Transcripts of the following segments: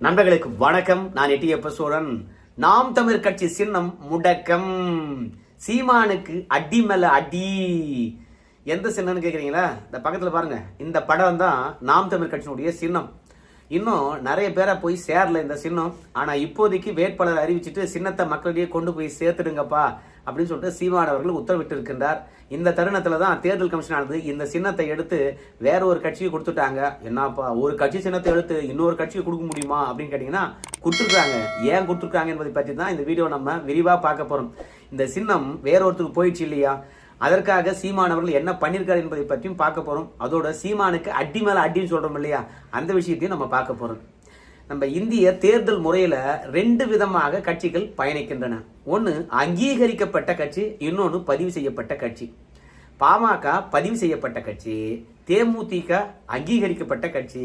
நண்பர்களுக்கு வணக்கம். நான் எட்டியப்ப சோழன். நாம் தமிழ் கட்சி சின்னம் முடக்கம். சீமானுக்கு அடி மேல அடி. எந்த சின்னம்னு கேக்குறீங்களா? இந்த பக்கத்துல பாருங்க. இந்த படம் தான் நாம் தமிழ் கட்சியினுடைய சின்னம். இன்னும் நிறைய பேரை போய் சேரல இந்த சின்னம். ஆனால் இப்போதைக்கு வேட்பாளர் அறிவிச்சிட்டு சின்னத்தை மக்களிடையே கொண்டு போய் சேர்த்துடுங்கப்பா அப்படின்னு சொல்லிட்டு சீமான் அவர்கள் உத்தரவிட்டு இருக்கின்றார் இந்த தருணத்தில் தான் தேர்தல் கமிஷன் ஆனது இந்த சின்னத்தை எடுத்து வேற ஒரு கட்சிக்கு கொடுத்துட்டாங்க. என்னப்பா ஒரு கட்சி சின்னத்தை எடுத்து இன்னொரு கட்சிக்கு கொடுக்க முடியுமா அப்படின்னு கேட்டிங்கன்னா கொடுத்துருக்காங்க. ஏன் கொடுத்துருக்காங்க என்பதை பற்றி தான் இந்த வீடியோ நம்ம விரிவாக பார்க்க போகிறோம் இந்த சின்னம் வேற ஒருத்தருக்கு போயிடுச்சு இல்லையா? அதற்காக சீமான் அவர்கள் என்ன பண்ணியிருக்காரு என்பதை பற்றியும் பார்க்க போகிறோம் அதோட சீமானுக்கு அடி மேலே அடின்னு சொல்கிறோம் இல்லையா? அந்த விஷயத்தையும் நம்ம பார்க்க போகிறோம் நம்ம இந்திய தேர்தல் முறையில் ரெண்டு விதமாக கட்சிகள் பயணிக்கின்றன. ஒன்று அங்கீகரிக்கப்பட்ட கட்சி இன்னொன்று பதிவு செய்யப்பட்ட கட்சி. பாமக பதிவு செய்யப்பட்ட கட்சி தேமுதிக அங்கீகரிக்கப்பட்ட கட்சி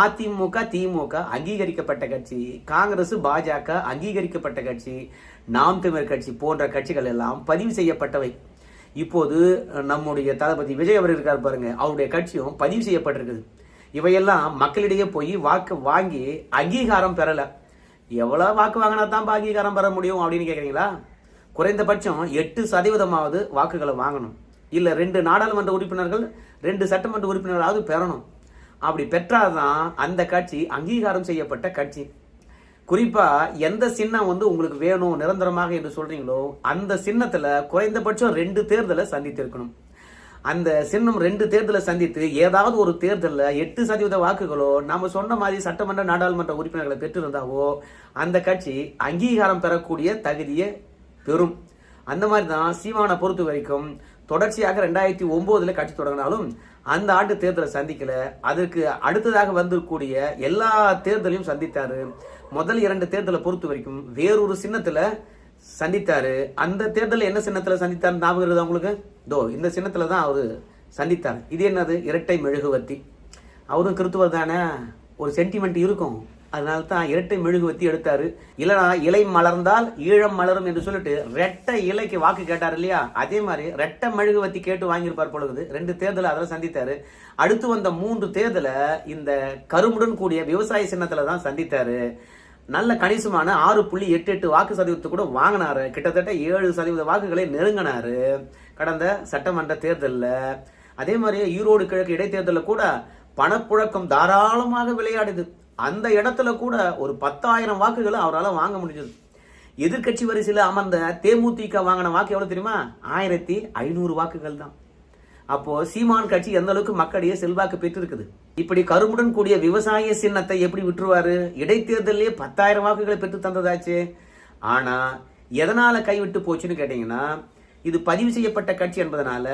அதிமுக திமுக அங்கீகரிக்கப்பட்ட கட்சி காங்கிரஸ் பாஜக அங்கீகரிக்கப்பட்ட கட்சி நாம் தமிழர் கட்சி போன்ற கட்சிகள் எல்லாம் பதிவு செய்யப்பட்டவை. இப்போது நம்முடைய தளபதி விஜய் அவர் இருக்கார் பாருங்க. அவருடைய கட்சியும் பதிவு செய்யப்பட்டிருக்குது. இவையெல்லாம் மக்களிடையே போய் வாக்கு வாங்கி அங்கீகாரம் பெறலை. எவ்வளோ வாக்கு வாங்கினா தான் அங்கீகாரம் பெற முடியும் அப்படின்னு கேட்குறீங்களா குறைந்தபட்சம் எட்டு சதவீதமாவது வாக்குகளை வாங்கணும். இல்லை ரெண்டு நாடாளுமன்ற உறுப்பினர்கள் ரெண்டு சட்டமன்ற உறுப்பினர்களாவது பெறணும். அப்படி பெற்றாதான் அந்த கட்சி அங்கீகாரம் செய்யப்பட்ட கட்சி. குறிப்பாக எந்த சின்னம் வந்து உங்களுக்கு வேணும் நிரந்தரமாக என்று சொல்கிறீங்களோ அந்த சின்னத்தில் குறைந்தபட்சம் ரெண்டு தேர்தலை சந்தித்திருக்கணும். அந்த சின்னம் ரெண்டு தேர்தலை சந்தித்து ஏதாவது ஒரு தேர்தலில் எட்டு சதவீத வாக்குகளோ நம்ம சொன்ன மாதிரி சட்டமன்ற நாடாளுமன்ற உறுப்பினர்களை பெற்றிருந்தாவோ அந்த கட்சி அங்கீகாரம் பெறக்கூடிய தகுதியை பெறும். அந்த மாதிரி தான் சீமானை பொறுத்த வரைக்கும் தொடர்ச்சியாக ரெண்டாயிரத்தி ஒம்போதில் கட்சி தொடங்கினாலும் அந்த ஆண்டு தேர்தலை சந்திக்கல. அதற்கு அடுத்ததாக வந்திருக்கூடிய எல்லா தேர்தலையும் சந்தித்தாரு. முதல் இரண்டு தேர்தலை பொறுத்த வரைக்கும் வேறொரு சின்னத்துல சந்தித்தாரு. அந்த தேர்தலில் என்ன சின்னத்துல சந்தித்தார் ஞாபகம் இருக்குதா உங்களுக்கு? தோ இந்த சின்னத்துல தான் அவரு சந்தித்தார். இது என்னது? இரட்டை மெழுகுவர்த்தி. அவரும் கிறித்துவர் தானே? ஒரு சென்டிமெண்ட் இருக்கும். அதனால தான் இரட்டை மெழுகுவர்த்தி எடுத்தாரு. இல்லைனா இலை மலர்ந்தால் ஈழம் மலரும் என்று சொல்லிட்டு ரெட்டை இலைக்கு வாக்கு கேட்டார் இல்லையா? அதே மாதிரி ரெட்டை மெழுகுவர்த்தி கேட்டு வாங்கியிருப்பார் பொழுது ரெண்டு தேர்தலை அதில் சந்தித்தாரு. அடுத்து வந்த மூன்று தேர்தலை இந்த கருமுடன் கூடிய விவசாய சின்னத்தில் தான் சந்தித்தாரு. நல்ல கணிசமான ஆறு புள்ளி எட்டு எட்டு வாக்கு சதவீதத்தை கூட வாங்கினாரு. கிட்டத்தட்ட ஏழு சதவீத வாக்குகளை நெருங்கினாரு கடந்த சட்டமன்ற தேர்தலில். அதே மாதிரி ஈரோடு கிழக்கு இடைத்தேர்தலில் கூட பணப்புழக்கம் தாராளமாக விளையாடுது. அந்த இடத்துல கூட ஒரு பத்தாயிரம் வாக்குகளை அவரால் வாங்க முடிஞ்சது. எதிர்க்கட்சி வரிசையில் அமர்ந்த தேமுதிக வாங்கின வாக்கு எவ்வளோ தெரியுமா? ஆயிரத்தி ஐநூறு வாக்குகள் தான். அப்போது சீமான் கட்சி எந்த அளவுக்கு மக்களிடையே செல்வாக்கு பெற்றிருக்குது? இப்படி கருமுடன் கூடிய விவசாய சின்னத்தை எப்படி விட்டுருவாரு? இடைத்தேர்தலே பத்தாயிரம் வாக்குகளை பெற்று தந்ததாச்சு. ஆனால் எதனால் கைவிட்டு போச்சுன்னு கேட்டிங்கன்னா இது பதிவு செய்யப்பட்ட கட்சி என்பதனால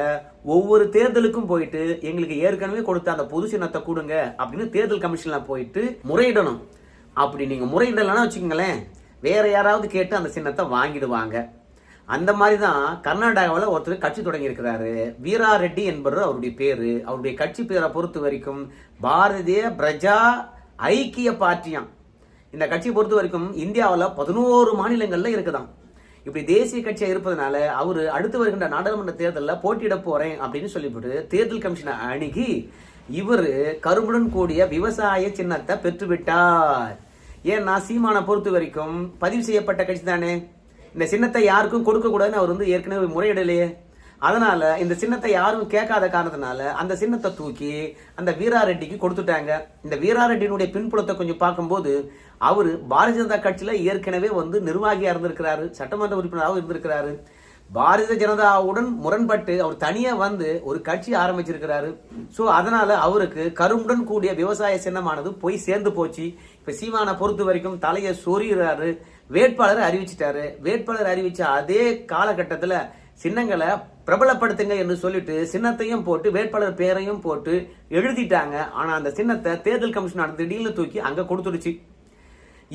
ஒவ்வொரு தேர்தலுக்கும் போயிட்டு எங்களுக்கு ஏற்கனவே கொடுத்த அந்த பொது சின்னத்தை கொடுங்க அப்படின்னு தேர்தல் கமிஷன்ல போயிட்டு முறையிடணும். அப்படி நீங்க முறையிடலன்னா வச்சுக்கோங்களேன் வேற யாராவது கேட்டு அந்த சின்னத்தை வாங்கிடுவாங்க. அந்த மாதிரி தான் கர்நாடகாவில் ஒருத்தர் கட்சி தொடங்கியிருக்கிறாரு வீரா ரெட்டி என்பவர் அவருடைய பேரு. அவருடைய கட்சி பேரை பொறுத்த வரைக்கும் பாரதிய பிரஜா ஐக்கிய பார்ட்டியாம் இந்த கட்சியை பொறுத்த வரைக்கும் இந்தியாவில் பதினோரு மாநிலங்களில் இருக்குதான் இப்படி தேசிய கட்சியாக இருப்பதனால அவர் அடுத்து வருகின்ற நாடாளுமன்ற தேர்தலில் போட்டியிட போகிறேன் அப்படின்னு சொல்லிவிட்டு தேர்தல் கமிஷனை அணுகி இவர் கரும்புடன் கூடிய விவசாய சின்னத்தை பெற்றுவிட்டார். ஏன்னா சீமானை பொறுத்த வரைக்கும் பதிவு செய்யப்பட்ட கட்சி தானே. இந்த சின்னத்தை யாருக்கும் கொடுக்கக்கூடாதுன்னு அவர் வந்து ஏற்கனவே முறையிடலையே. அதனால இந்த சின்னத்தை யாரும் கேட்காத காரணத்தினால அந்த சின்னத்தை தூக்கி அந்த வீரா ரெட்டிக்கு கொடுத்துட்டாங்க. இந்த வீரா ரெட்டியினுடைய பின்புலத்தை கொஞ்சம் பார்க்கும்போது அவர் பாரதிய ஜனதா கட்சியில் ஏற்கனவே வந்து நிர்வாகியாக இருந்திருக்கிறாரு சட்டமன்ற உறுப்பினராகவும் இருந்திருக்கிறாரு. பாரதிய ஜனதாவுடன் முரண்பட்டு அவர் தனியாக வந்து ஒரு கட்சி ஆரம்பிச்சிருக்கிறாரு. ஸோ அதனால அவருக்கு கரும்புடன் கூடிய விவசாய சின்னமானது போய் சேர்ந்து போச்சு. இப்போ சீமானை பொறுத்த வரைக்கும் தலையை சொறிகிறாரு வேட்பாளர் அறிவிச்சிட்டாரு. வேட்பாளர் அறிவிச்ச அதே காலகட்டத்தில் சின்னங்களை பிரபலப்படுத்துங்க என்று சொல்லிட்டு சின்னத்தையும் போட்டு வேட்பாளர் பேரையும் போட்டு எழுதிட்டாங்க. ஆனா அந்த சின்னத்தை தேர்தல் கமிஷன் திடீர்னு தூக்கி அங்க கொடுத்துடுச்சு.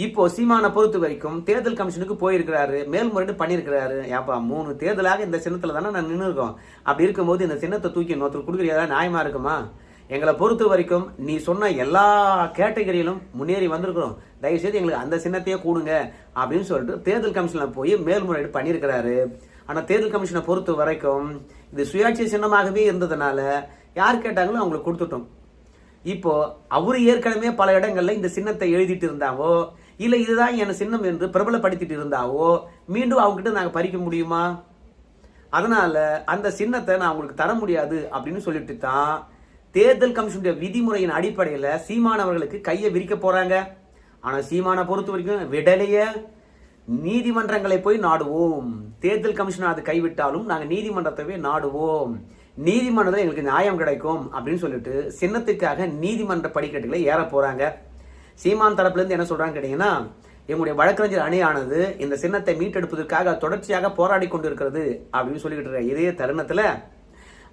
இப்போ சீமானை பொறுத்த வரைக்கும் தேர்தல் கமிஷனுக்கு போயிருக்கிறாரு மேல்முறையீடு பண்ணியிருக்கிறாரு. ஏப்பா மூணு தேர்தலாக இந்த சின்னத்தில் தானே நான் நின்று இருக்கோம். அப்படி இருக்கும்போது இந்த சின்னத்தை தூக்கி இன்னொருத்தர் கொடுக்குறியா நியாயமா இருக்குமா? எங்களை பொறுத்த வரைக்கும் நீ சொன்ன எல்லா கேட்டகரியிலும் முன்னேறி வந்திருக்கிறோம். தயவுசெய்து எங்களுக்கு அந்த சின்னத்தையே கூடுங்க அப்படின்னு சொல்லிட்டு தேர்தல் கமிஷனில் போய் மேல்முறையீடு பண்ணியிருக்கிறாரு. ஆனால் தேர்தல் கமிஷனை பொறுத்த வரைக்கும் இது சுயாட்சி சின்னமாகவே இருந்ததுனால யார் கேட்டாங்களோ அவங்களுக்கு கொடுத்துட்டோம். இப்போ அவர் ஏற்கனவே பல இடங்களில் இந்த சின்னத்தை எழுதிட்டு இருந்தாவோ இல்லை இதுதான் என் சின்னம் என்று பிரபலப்படுத்திட்டு இருந்தாவோ மீண்டும் அவங்ககிட்ட நாங்கள் பறிக்க முடியுமா? அதனால் அந்த சின்னத்தை நான் அவங்களுக்கு தர முடியாது அப்படின்னு சொல்லிட்டு தான் தேர்தல் கமிஷனுடைய விதிமுறையின் அடிப்படையில் சீமானவர்களுக்கு கையை விரிக்க போகிறாங்க ஆனால் சீமானை பொறுத்த வரைக்கும் விடலைய. நீதிமன்றங்களை போய் நாடுவோம். தேர்தல் கமிஷன் அது கைவிட்டாலும் நாங்கள் நீதிமன்றத்தவே நாடுவோம். நீதிமன்றத்தில் எங்களுக்கு நியாயம் கிடைக்கும் அப்படின்னு சொல்லிட்டு சின்னத்துக்காக நீதிமன்ற படிக்கட்டுகளை ஏற போகிறாங்க சீமான் தரப்புலேருந்து என்ன சொல்கிறாங்க கேட்டிங்கன்னா எங்களுடைய வழக்கறிஞர் அணியானது இந்த சின்னத்தை மீட்டெடுப்பதற்காக தொடர்ச்சியாக போராடி கொண்டு இருக்கிறது அப்படின்னு சொல்லிக்கிட்டு இருக்க இதே தருணத்தில்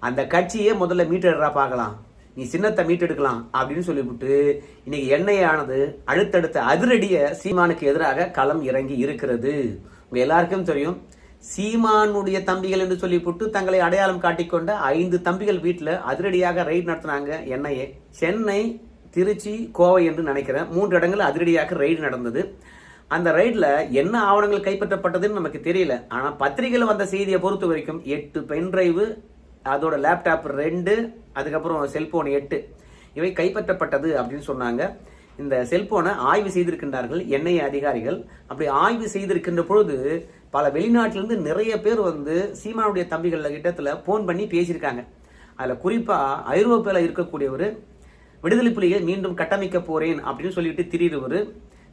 அந்த கட்சியே முதல்ல மீட்டெடுறா பார்க்கலாம். நீ சின்னத்தை மீட்டெடுக்கலாம் அப்படின்னு சொல்லிவிட்டு இன்னைக்கு எண்ணெயானது அடுத்தடுத்த அதிரடிய சீமானுக்கு எதிராக களம் இறங்கி இருக்கிறது. உங்கள் எல்லாருக்கும் தெரியும் சீமானுடைய தம்பிகள் என்று சொல்லிவிட்டு தங்களை அடையாளம் காட்டிக்கொண்ட ஐந்து தம்பிகள் வீட்டில் அதிரடியாக ரைட் நடத்தினாங்க என்ஐஏ சென்னை திருச்சி கோவை என்று நினைக்கிறேன் மூன்று இடங்கள் அதிரடியாக ரைடு நடந்தது. அந்த ரைடில் என்ன ஆவணங்கள் கைப்பற்றப்பட்டதுன்னு நமக்கு தெரியல. ஆனால் பத்திரிகையில் வந்த செய்தியை பொறுத்த வரைக்கும் எட்டு பென் டிரைவு அதோட லேப்டாப் ரெண்டு அதுக்கப்புறம் செல்போன் எட்டு. இவை கைப்பற்றப்பட்டது அப்படின்னு சொன்னாங்க. இந்த செல்போனை ஆய்வு செய்திருக்கின்றார்கள் என்ஐஏ அதிகாரிகள். அப்படி ஆய்வு செய்திருக்கின்ற பொழுது பல வெளிநாட்டிலேருந்து நிறைய பேர் வந்து சீமானுடைய தம்பிகள் கிட்டத்தில் ஃபோன் பண்ணி பேசியிருக்காங்க. அதில் குறிப்பாக ஐரோப்பியில் இருக்கக்கூடியவர் விடுதலை புலிகள் மீண்டும் கட்டமைக்க போகிறேன் அப்படின்னு சொல்லிட்டு திரியிறவர்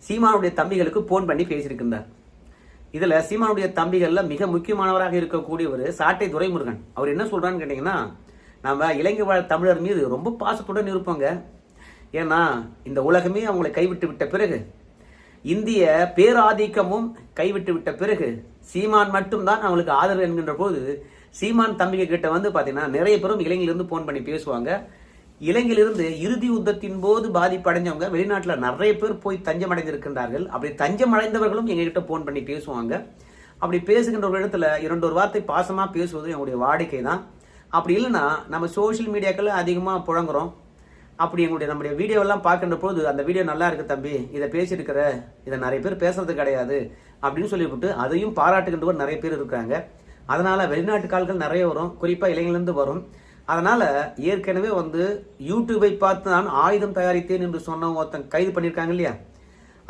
சீமானுடைய தம்பிகளுக்கு ஃபோன் பண்ணி பேசியிருக்கின்றார். இதில் சீமானுடைய தம்பிகளில் மிக முக்கியமானவராக இருக்கக்கூடியவர் சாட்டை துரைமுருகன். அவர் என்ன சொல்கிறான்னு கேட்டிங்கன்னா நம்ம இலங்கை வாழ் தமிழர் மீது ரொம்ப பாசத்துடன் இருப்போங்க. ஏன்னா இந்த உலகமே அவங்களை கைவிட்டு விட்ட பிறகு இந்திய பேராதிக்கமும் கைவிட்டு விட்ட பிறகு சீமான் மட்டும்தான் அவங்களுக்கு ஆதரவு என்கின்ற போது சீமான் தம்பிக கிட்ட வந்து பார்த்தீங்கன்னா நிறைய பேரும் இலங்கையிலிருந்து போன் பண்ணி பேசுவாங்க. இலங்கையிலிருந்து இறுதி யுத்தத்தின் போது பாதிப்படைஞ்சவங்க வெளிநாட்டில் நிறைய பேர் போய் தஞ்சம் அடைந்திருக்கின்றார்கள் அப்படி தஞ்சம் அடைந்தவர்களும் எங்ககிட்ட போன் பண்ணி பேசுவாங்க. அப்படி பேசுகின்ற ஒரு இடத்துல இரண்டு ஒரு வார்த்தை பாசமாக பேசுவது எங்களுடைய வாடிக்கை தான் அப்படி இல்லைன்னா நம்ம சோஷியல் மீடியாக்கள் அதிகமாக புழங்குறோம். அப்படி எங்களுடைய நம்முடைய வீடியோவெல்லாம் பார்க்கின்ற போது அந்த வீடியோ நல்லா இருக்கு தம்பி இதை பேசியிருக்கிற இதை நிறைய பேர் பேசுறது கிடையாது அப்படின்னு சொல்லிவிட்டு அதையும் பாராட்டுகின்றவர் நிறைய பேர் இருக்காங்க. அதனால் வெளிநாட்டு கால்கள் நிறைய வரும் குறிப்பாக இளைஞர்லேருந்து வரும். அதனால் ஏற்கனவே வந்து யூடியூபை பார்த்து நான் ஆயுதம் தயாரித்தேன் என்று சொன்ன ஒருத்தன் கைது பண்ணியிருக்காங்க இல்லையா?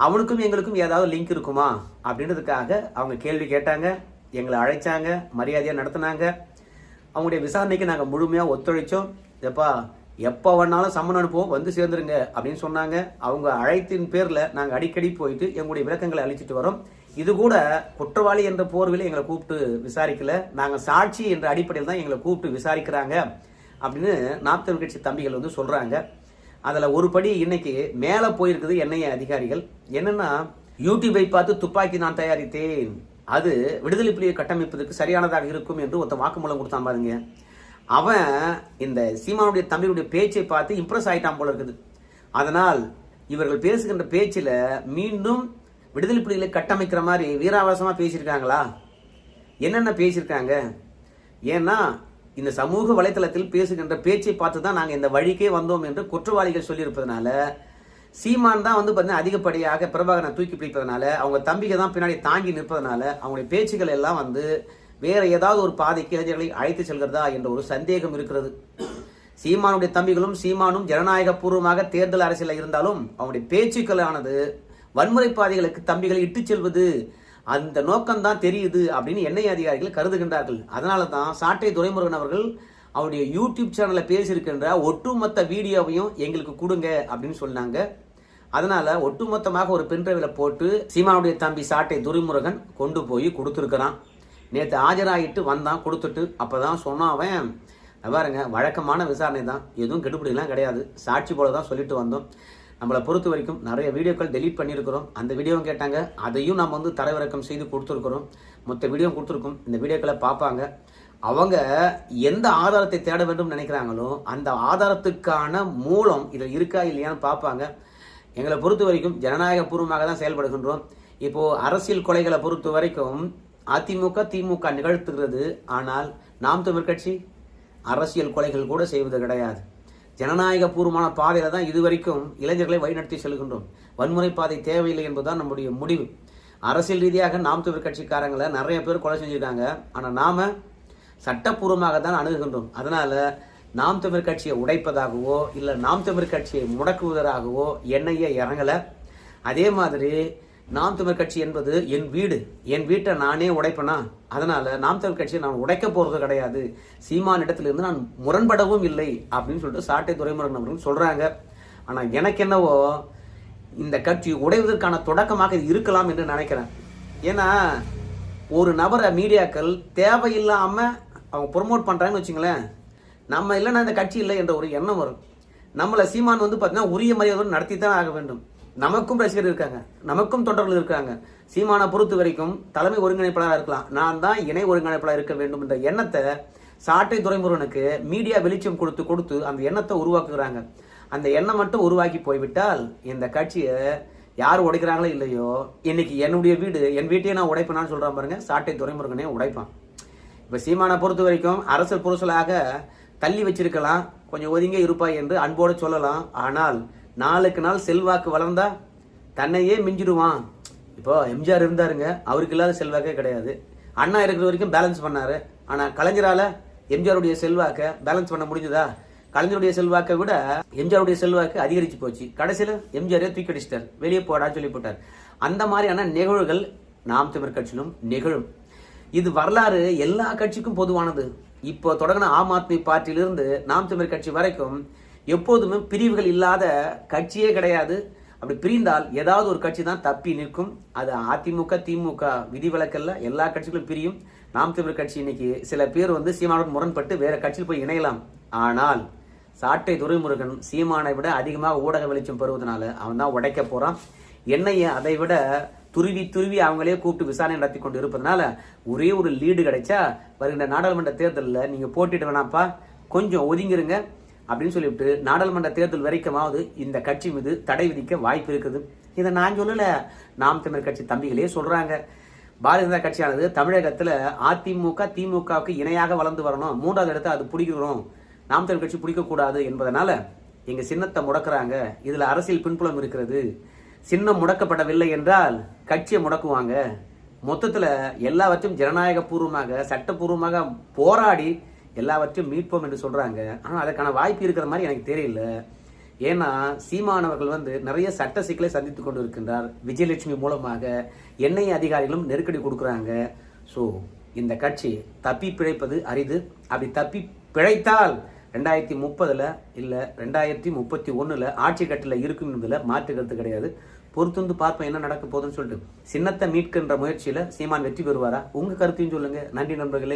அவனுக்கும் எங்களுக்கும் ஏதாவது லிங்க் இருக்குமா? அப்படின்றதுக்காக அவங்க கேள்வி கேட்டாங்க எங்களை அழைச்சாங்க மரியாதையாக நடத்தினாங்க. அவங்களுடைய விசாரணைக்கு நாங்கள் முழுமையாக ஒத்துழைச்சோம். எப்பா எப்போ வேணாலும் சம்மன் அனுப்புவோம் வந்து சேர்ந்துருங்க அப்படின்னு சொன்னாங்க. அவங்க அழைத்தின் பேரில் நாங்கள் அடிக்கடி போயிட்டு எங்களுடைய விளக்கங்களை அழிச்சிட்டு வரோம். இது கூட குற்றவாளி என்ற போர்வில் எங்களை கூப்பிட்டு விசாரிக்கல. நாங்கள் சாட்சி என்ற அடிப்படையில் தான் எங்களை கூப்பிட்டு விசாரிக்கிறாங்க அப்படின்னு நாப்தல் கட்சி தம்பிகள் வந்து சொல்கிறாங்க அதில் ஒரு படி இன்னைக்கு மேலே போயிருக்குது என்ஐஏ அதிகாரிகள். என்னென்னா யூடியூபை பார்த்து துப்பாக்கி நான் தயாரித்தேன். அது விடுதலை புலியை கட்டமைப்பதற்கு சரியானதாக இருக்கும் என்று ஒருத்த வாக்குமூலம் கொடுத்தான் பாருங்க. அவன் இந்த சீமானுடைய தம்பியுடைய பேச்சை பார்த்து இம்ப்ரெஸ் ஆயிட்டான் போல இருக்குது. அதனால் இவர்கள் பேசுகின்ற பேச்சில் மீண்டும் விடுதலை புலிகளை கட்டமைக்கிற மாதிரி வீராவாசமாக பேசியிருக்காங்களா? என்னென்ன பேசியிருக்காங்க? ஏன்னா இந்த சமூக வலைத்தளத்தில் பேசுகின்ற பேச்சை பார்த்து தான் நாங்கள் இந்த வழிக்கே வந்தோம் என்று குற்றவாளிகள் சொல்லியிருப்பதனால சீமான் தான் வந்து பார்த்தீங்கன்னா அதிகப்படியாக பிரபாகரனை தூக்கி பிடிப்பதனால அவங்க தம்பிக்கு தான் பின்னாடி தாங்கி நிற்பதனால அவங்களுடைய பேச்சுகள் எல்லாம் வந்து வேற ஏதாவது ஒரு பாதைக்கு இளைஞர்களை அழைத்து செல்கிறதா என்ற ஒரு சந்தேகம் இருக்கிறது. சீமானுடைய தம்பிகளும் சீமானும் ஜனநாயக பூர்வமாக தேர்தல் அரசியலில் இருந்தாலும் அவனுடைய பேச்சுக்களானது வன்முறை பாதைகளுக்கு தம்பிகளை இட்டு செல்வது அந்த நோக்கம்தான் தெரியுது அப்படின்னு எண்ணெய் அதிகாரிகள் கருதுகின்றார்கள். அதனால தான் சாட்டை துரைமுருகன் அவர்கள் அவருடைய யூடியூப் சேனலில் பேசியிருக்கின்ற ஒட்டுமொத்த வீடியோவையும் எங்களுக்கு கொடுங்க அப்படின்னு சொன்னாங்க. அதனால ஒட்டுமொத்தமாக ஒரு பின்றவில போட்டு சீமானுடைய தம்பி சாட்டை துரைமுருகன் கொண்டு போய் கொடுத்துருக்கிறான். நேற்று ஆஜராகிட்டு வந்தான் கொடுத்துட்டு அப்போ தான் சொன்னான் அவன் பாருங்க வழக்கமான விசாரணை தான். எதுவும் கெடுபிடிலாம் கிடையாது. சாட்சி போல தான் சொல்லிட்டு வந்தோம். நம்மளை பொறுத்த வரைக்கும் நிறைய வீடியோக்கள் டெலீட் பண்ணியிருக்கிறோம். அந்த வீடியோவும் கேட்டாங்க. அதையும் நம்ம வந்து தரவிறக்கம் செய்து கொடுத்துருக்குறோம். மொத்த வீடியோ கொடுத்துருக்கோம். இந்த வீடியோக்களை பார்ப்பாங்க. அவங்க எந்த ஆதாரத்தை தேட வேண்டும் நினைக்கிறாங்களோ அந்த ஆதாரத்துக்கான மூலம் இதில் இருக்கா இல்லையான்னு பார்ப்பாங்க. எங்களை பொறுத்த வரைக்கும் ஜனநாயக பூர்வமாக தான் செயல்படுகின்றோம். இப்போது அரசியல் கொலைகளை பொறுத்த வரைக்கும் அதிமுக திமுக நிகழ்த்துகிறது. ஆனால் நாம் தமிழ் கட்சி அரசியல் கொலைகள் கூட செய்வது கிடையாது. ஜனநாயக பூர்வமான பாதையில் தான் இதுவரைக்கும் இளைஞர்களை வழிநடத்தி செல்கின்றோம். வன்முறை பாதை தேவையில்லை என்பதுதான் நம்முடைய முடிவு. அரசியல் ரீதியாக நாம் தமிழ் கட்சிக்காரங்களை நிறைய பேர் கொலை செஞ்சுருக்காங்க. ஆனால் நாம் சட்டப்பூர்வமாக தான் அணுகுகின்றோம். அதனால் நாம் தமிழ் கட்சியை உடைப்பதாகவோ இல்லை நாம் தமிழ் கட்சியை முடக்குவதாகவோ என்னையே இறங்கலை. அதே மாதிரி நாம் தமிழ் கட்சி என்பது என் வீடு என் வீட்டை நானே உடைப்பேனா? அதனால நாம் தமிழ் கட்சியை நான் உடைக்க போறது கிடையாது. சீமான் இடத்திலிருந்து நான் முரண்படவும் இல்லை அப்படின்னு சொல்லிட்டு சாட்டை துறைமுருகன் அவர்கள் சொல்றாங்க. ஆனா எனக்கு என்னவோ இந்த கட்சி உடைவதற்கான தொடக்கமாக இது இருக்கலாம் என்று நினைக்கிறேன். ஏன்னா ஒரு நபரை மீடியாக்கள் தேவையில்லாம அவங்க ப்ரொமோட் பண்றாங்கன்னு வச்சுங்களேன் நம்ம இல்லைன்னா இந்த கட்சி இல்லை என்ற ஒரு எண்ணம் வரும். நம்மளை சீமான் வந்து பார்த்தீங்கன்னா உரிய மரியாதையோடு நடத்தி தான் ஆக வேண்டும். நமக்கும் ரசிகர் இருக்காங்க. நமக்கும் தொண்டர்கள் இருக்காங்க. சீமானை பொறுத்த வரைக்கும் தலைமை ஒருங்கிணைப்பாளராக இருக்கலாம். நான் தான் இணை ஒருங்கிணைப்பாளர் இருக்க வேண்டும் என்ற எண்ணத்தை சாட்டை துறைமுருகனுக்கு மீடியா வெளிச்சம் கொடுத்து கொடுத்து அந்த எண்ணத்தை உருவாக்குகிறாங்க அந்த எண்ணம் மட்டும் உருவாக்கி போய்விட்டால் இந்த கட்சியை யார் உடைக்கிறாங்களோ இல்லையோ இன்னைக்கு என்னுடைய வீடு என் வீட்டையே நான் உடைப்பேனான்னு சொல்கிறேன் பாருங்க சாட்டை துறைமுருகனே உடைப்பான். இப்போ சீமானை பொறுத்த வரைக்கும் அரசல் புரசலாக தள்ளி வச்சிருக்கலாம். கொஞ்சம் ஒதுங்க இருப்பாய் என்று அன்போடு சொல்லலாம். ஆனால் நாளுக்கு நாள் செல்வாக்கு வளர்ந்தா தன்னையே மிஞ்சிடுவான். இப்போ எம்ஜிஆர் இருந்தாருங்க அவருக்கு இல்லாத செல்வாக்கே கிடையாது. அண்ணா இருக்கிற வரைக்கும் பேலன்ஸ் பண்ணாரு. ஆனால் கலைஞரால் எம்ஜிஆருடைய செல்வாக்கை பேலன்ஸ் பண்ண முடிஞ்சதா? கலைஞருடைய செல்வாக்கை விட எம்ஜிஆருடைய செல்வாக்கு அதிகரிச்சு போச்சு. கடைசியில் எம்ஜிஆரே தூக்கடிச்சிட்டார் வெளியே போடான்னு சொல்லி போட்டார். அந்த மாதிரியான நிகழ்வுகள் நாம் தமிழ் கட்சியிலும் நிகழும். இது வரலாறு எல்லா கட்சிக்கும் பொதுவானது. இப்போ தொடங்கின ஆம் ஆத்மி பார்ட்டியிலிருந்து நாம் தமிழ் கட்சி வரைக்கும் எப்போதுமே பிரிவுகள் இல்லாத கட்சியே கிடையாது. அப்படி பிரிந்தால் ஏதாவது ஒரு கட்சி தான் தப்பி நிற்கும். அது அதிமுக திமுக விதிவிலக்கல்ல எல்லா கட்சிகளும் பிரியும். நாம் தமிழர் கட்சி இன்னைக்கு சில பேர் வந்து சீமானுடன் முரண்பட்டு வேற கட்சியில் போய் இணையலாம். ஆனால் சாட்டை துரைமுருகன் சீமானை விட அதிகமாக ஊடக வெளிச்சம் பெறுவதனால அவன் தான் உடைக்க போறான். என்னைய அதை விட துருவி துருவி அவங்களே கூப்பிட்டு விசாரணை நடத்தி கொண்டு இருப்பதனால ஒரே ஒரு லீடு கிடைச்சா வருகின்ற நாடாளுமன்ற தேர்தலில் நீங்க போட்டிட்டு வேணாப்பா கொஞ்சம் ஒதுங்கிருங்க. அப்படின்னு சொல்லிவிட்டு நாடாளுமன்ற தேர்தல் வரைக்குமாவது இந்த கட்சி மீது தடை விதிக்க வாய்ப்பு இருக்குது. இதை நான் சொல்லலை. நாம் தமிழர் கட்சி தம்பிகளே சொல்கிறாங்க பாரதிய ஜனதா கட்சியானது தமிழகத்தில் அதிமுக திமுகவுக்கு இணையாக வளர்ந்து வரணும். மூன்றாவது இடத்தை அது பிடிக்கிறோம். நாம் தமிழ் கட்சி பிடிக்கக்கூடாது என்பதனால எங்கள் சின்னத்தை முடக்கிறாங்க. இதில் அரசியல் பின்புலம் இருக்கிறது. சின்னம் முடக்கப்படவில்லை என்றால் கட்சியை முடக்குவாங்க. மொத்தத்தில் எல்லாவற்றையும் ஜனநாயக பூர்வமாக சட்டப்பூர்வமாக போராடி எல்லாவற்றையும் மீட்போம் என்று சொல்கிறாங்க ஆனால் அதற்கான வாய்ப்பு இருக்கிற மாதிரி எனக்கு தெரியல. ஏன்னா சீமானவர்கள் வந்து நிறைய சட்ட சிக்கலை சந்தித்துக் கொண்டு இருக்கின்றார் விஜயலட்சுமி மூலமாக எண்ணெய் அதிகாரிகளும் நெருக்கடி கொடுக்குறாங்க. ஸோ இந்த கட்சி தப்பி பிழைப்பது அரிது. அப்படி தப்பி பிழைத்தால் ரெண்டாயிரத்தி முப்பதில் இல்லை ரெண்டாயிரத்தி முப்பத்தி ஒன்றில் ஆட்சி கட்டில் இருக்கும் என்பதில் மாற்று கருத்து கிடையாது. பொறுத்துந்து பார்ப்போம் என்ன நடக்க போகுதுன்னு சொல்லிட்டு. சின்னத்தை மீட்கின்ற முயற்சியில் சீமான் வெற்றி பெறுவாரா? உங்கள் கருத்தையும் சொல்லுங்கள் நன்றி நண்பர்களே.